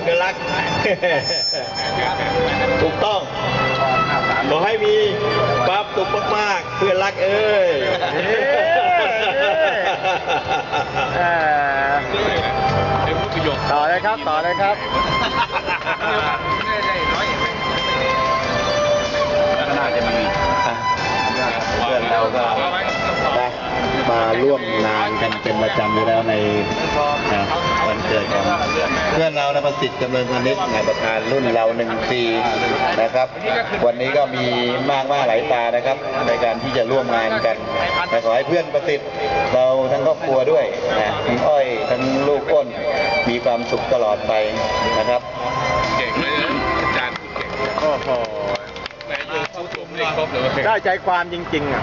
อก็รักถูกต้องขอให้มีความสุขมากๆเพื่อนรักเอ้ยต่อเลยครับ ต่อเลยครับก็น่าจะมีเพื่อนเราก็มาร่วมงานกันเป็นประจำอยู่แล้วในวันเกิดของ เพื่อนเรานะประสิทธิ์จำเริญพานิชย์งานประธานรุ่นเราหนึ่งปีนะครับ วันนี้ก็มีมากมากหลายตานะครับ ในการที่จะร่วมงานกันแต่ขอให้เพื่อนประสิทธิ์เราทั้งครอบครัวด้วยนะทั้งอ้อยทั้งลูกอ้นมีความสุขตลอดไปนะครับเก่งเลยนะอาจารย์เก่งโอ้โหแต่ยูทูบผมเรียนครบเลยได้ใจความจริงๆอะ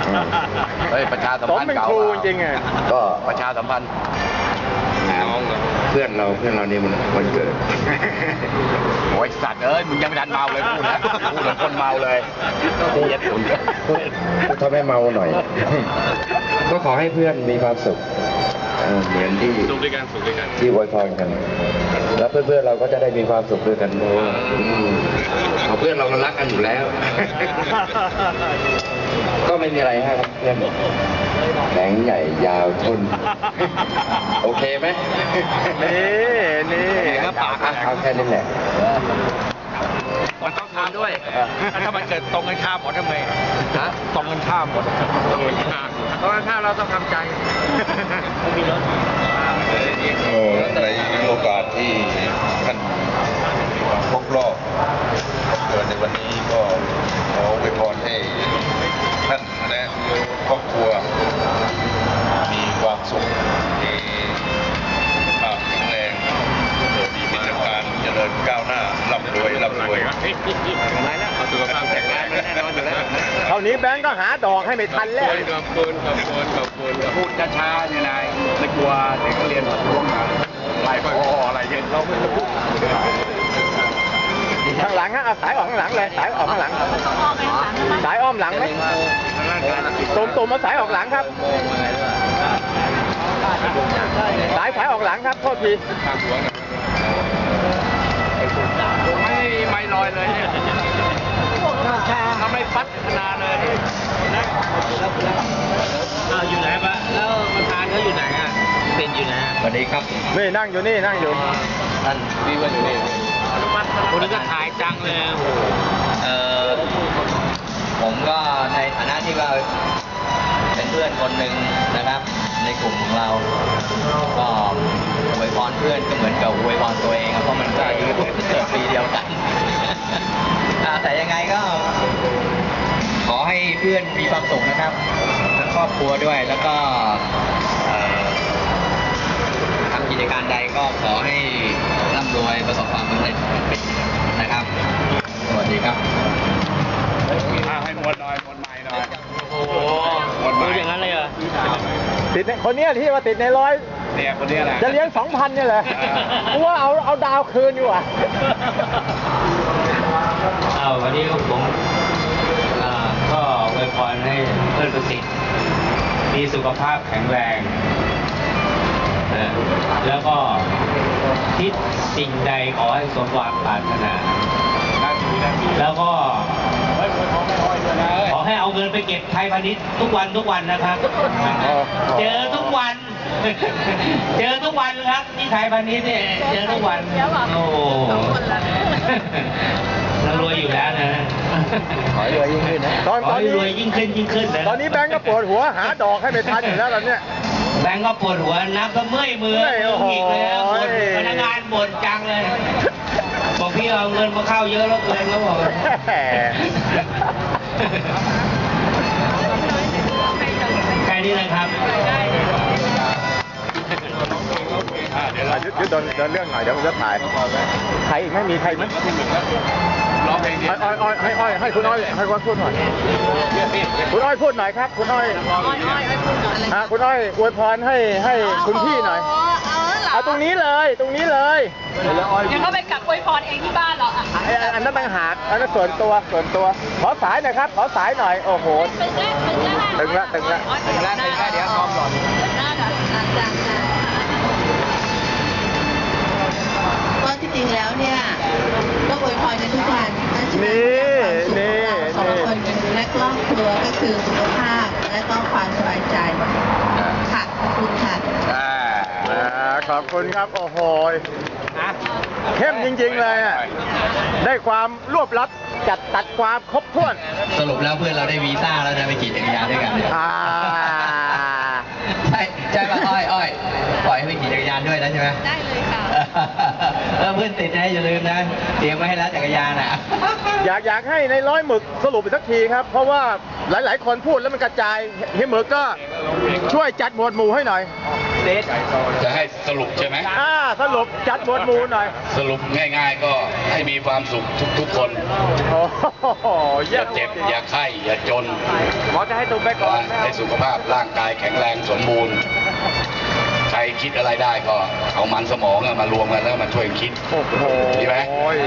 เฮ้ยประชาสัมสมพันธ์เป็นเก่าครูเปล่าจริงๆอะก็ประชาสัมพันธ์น้องเหรอเพื่อนเราเพื่อนเรานี่มันวันเกิด โอ้ยสัตว์เอ้ยมึงยังไม่ทันเมาเลยพูดนะพูดเหมือนคนเมาเลยเย็ดผมเยอะทำให้เมาหน่อย ก็ขอให้เพื่อนมีความสุข เอ่อเหมือนที่สุขด้วยกันสุขด้วยกันที่อวยพรกัน แล้วเพื่อนๆเราก็จะได้มีความสุขด้วยกันด้วยเอาเพื่อนเรามันรักกันอยู่แล้ว ก็ไม่มีอะไรให้ครับเพื่อนแข็งใหญ่ยาวทนโอเคไหมนี่นี่ครับปากอะเอาแค่นี้แหละมันต้องทำด้วยถ้ามันเกิดตรงกันข้ามหมดทำไมฮะตรงกันข้ามหมดตรงกันข้าม ตรงกันข้ามเราต้องทำใจในโอกาสที่ท่านครบรอบเกิดในวันนี้ก็ขออวยพรให้ท่านและครอบครัว มีความสุขมีภาพแข็งแรงมีกิจการเจริญก้าวหน้าร่ำรวยร่ำรวย อนอยู่แล้วเท่านี้แบงก์ก็หาดอกให้ไม่ทันแล้ว ขอบคุณขอบคุณขอบคุณขอบคุณพูดช้าๆเนี่ยนายไม่กลัวเด็กนักเรียนมาท้วงมาไล่พออะไรเงี้ยเราไม่รู้ข้างหลังฮะเอาสายออกข้างหลังเลยสายออกข้างหลัง สายอ้อมหลังไหมตุ่มตุ่มมาสายออกหลังครับ สายสายออกหลังครับโทษทีข้ามหัวหน่อยไม่ไม่ลอยเลยเนี่ย ทำไมปัดขนาดเลยอ้าวอยู่ไหนปะแล้วประธานเขาอยู่ไหนอะเป็นอยู่ไหนสวัสดีครับนี่นั่งอยู่นี่นั่งอยู่ท่านพี่ว่าอยู่นี่อนุมัติคนนี้ก็ถ่ายจังเลยโอ้โหเอ่อผมก็ในฐานะที่ว่าเป็นเพื่อนคนหนึ่งนะครับ ในกลุ่มของเรา ก็อวยพรเพื่อนก็เหมือนกับอวยพรตัวเองครับเพราะมันก็อายุเกิดปีเดียวกันอ่าแต่ยังไงก็ขอให้ เพื่อนมีความสุขนะครับทั้งครอบครัวด้วยแล้วก็เอ่อทำกิจการใดก็ขอให้ร่ำรวยประสบความสำเร็จนะครับ สวัสดีครับอ่าให้มวลหน่อยมวลใหม่หน่อยโอ้โหมวลใหม่อย่างนั้นเลยเหรอติดในคนเนี้ยที่ว่าติดในร้อย เนี่ยคนนี้แหละจะเลี้ยงสองพันเนี่ยแหละอ่ากูว่าเอาเอาดาวคืนอยู่อะ เอาวันนี้ผมอ่าก็ อวยพรให้เพื่อนประสิทธิ์มีสุขภาพแข็งแรงเออแล้วก็คิดสิ่งใดขอให้สมหวังปรารถนาแล้วก็ขอให้เอาเงินไปเก็บไทยพาณิชย์ทุกวันทุกวันนะครับ เจอทุกวัน เจอทุกวันครับ ที่ไทยพาณิชย์เนี่ยเจอทุกวัน โอ้โหเรารวยอยู่แล้วนะขอให้รวยยิ่งขึ้นนะตอนขตออนให้นี้รวยยิ่งขึ้นยิ่งขึ้นนะตอนนี้แบงก์ก็ปวดหัวหาดอกให้ไม่ทันอยู่แล้วตอนเนี้ย แบงก์ก็ปวดหัวนับก็เมื่อยมือเมื่อยโอ้โหอีกเลยนะบ่นพนักงานบ่นจังเลย บอกพี่เอาเงินมาเข้าเยอะแล้วเกินแล้วบอก แหมแค่นี้นะครับ ยวอะเรายุดยุดเดินเดินเรื่องหน่อยเดี๋ยวผมจะถ่ายใครอีกไหมมีใครไหมร้องเพลงเดียวอ้อยอ้อยอ้อยให้อ้อยให้คุณอ้อยให้คุณพูดหน่อยคุณอ้อยพูดหน่อยครับคุณอ้อยฮะคุณอ้อยอวยพรให้ให้คุณพี่หน่อยเอาตรงนี้เลยตรงนี้เลยยวเขาไปกักอวยพรเองที่บ้านเหรออันนั้นต่างหากอันนั้นส่วนตัวส่วนตัวขอสายหน่อยครับขอสายหน่อยโอ้โหตึงล้วตึงล้วตึงละตึงละตึงแล้ว จริงแล้วเนี่ยก็อวยพรในทุกวันนั่นคือความสุขของเราสองคนและครอบครัวก็คือสุขภาพและก็ความสบายใจค่ะคุณค่ะอ่าขอบคุณครับ โอ้โหเข้มจริงๆเลยได้ความรวบลัดจัดตัดความครบถ้วน สรุปแล้วเพื่อนเราได้วีซ่าแล้วนะไปขี่จักรยานด้วยกันเนี่ยอ่ใช่ใช่ป่ะอ้อยอ้อยปล่อยให้ไปขี่จักรยานด้วยนะใช่ไหม ได้เลยค่ะ เออเพื่อนติดนะอย่าลืมนะเตรียมไว้ให้แล้วจักรยานอะ อยากอยากให้ในร้อยหมึกสรุปอีกสักทีครับ เพราะว่าหลาย ๆ คนพูดแล้วมันกระจายเฮียหมึกก็ช่วยจัดหมวดหมู่ให้หน่อยจะให้สรุปใช่ไหมอ่าสรุปจัดหมวดหมู่หน่อย สรุปง่าย ๆ ก็ให้มีความสุขทุก ๆ คนโอ้โหอเยี่ยย่ามเจ็บอย่าไข้อย่าจนหมอจะให้ตุ้มไปก่อนให้สุขภาพร่างกายแข็งแรงสมบูรณ์ใครคิดอะไรได้ก็เอามันสมองอะมารวมกันแล้วมาช่วยคิด โอ้โหดีไหม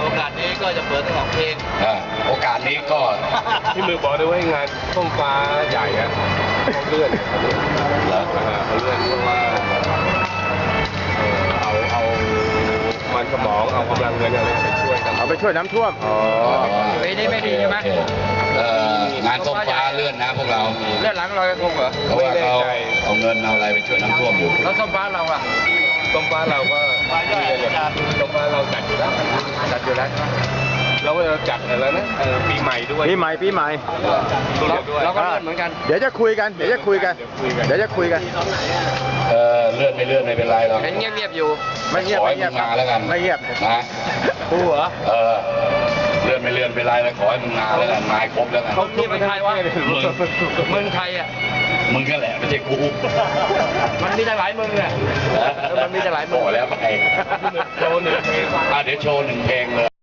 โอกาสนี้ก็จะเปิดสองเพลงอ่าโอกาสนี้ก็ที่มือบอกด้วยว่างานส้มฟ้าใหญ่อะเขาเลื่อนเหรออ่าเขาเลื่อนเพราะว่าเอ่อเอาเอามันสมองเอากำลังเงินอะไรไปช่วยกันเอาไปช่วยน้ำท่วมไม่ได้ไม่ดีใช่ไหม โอเคเอ่องานส้มฟ้าเลื่ อนนะพวกเราเลื่อนหลังลอยกระทงเหรอเพราะว่าเขาเอาเงินเอาอะไรไปช่วยน้ำท่วมอยู่แล้วส้มฟ้าเราอะส้มฟ้าเราก็นี่เลยเนี่ยส้มฟ้าเราจัดอยู่แล้วจัดอยู่แล้วเราก็จะจัดอะไรนะเออปีใหม่ด้วยปีใหม่ปีใหม่เราก็เลื่อนเหมือนกันเดี๋ยวจะคุยกันเดี๋ยวจะคุยกันเดี๋ยวจะคุยกันเออเลื่อนไม่เลื่อนไม่เป็นไรหรอกเห็นเงียบๆอยู่ไม่เงียบขอไม่ให้เงีมึยบงมาแล้วกันไม่เงียบนะกูเหรอเออเลื่อนไม่เลื่อนเป็นไรแล้วขอให้มึงมาแล้วกันมาให้ครบแล้วกันเขาที่เป็นใครวะมึงเมืองไทยอะมึงก็แหละไม่ใช่กูมันมีตั้งหลายเมืองเนี่ยมันมีตั้งหลายเมืองพอแล้วไปโชว์หนึ่งเพลงอะเดี๋ยวโชว์หนึ่งเพลงเลย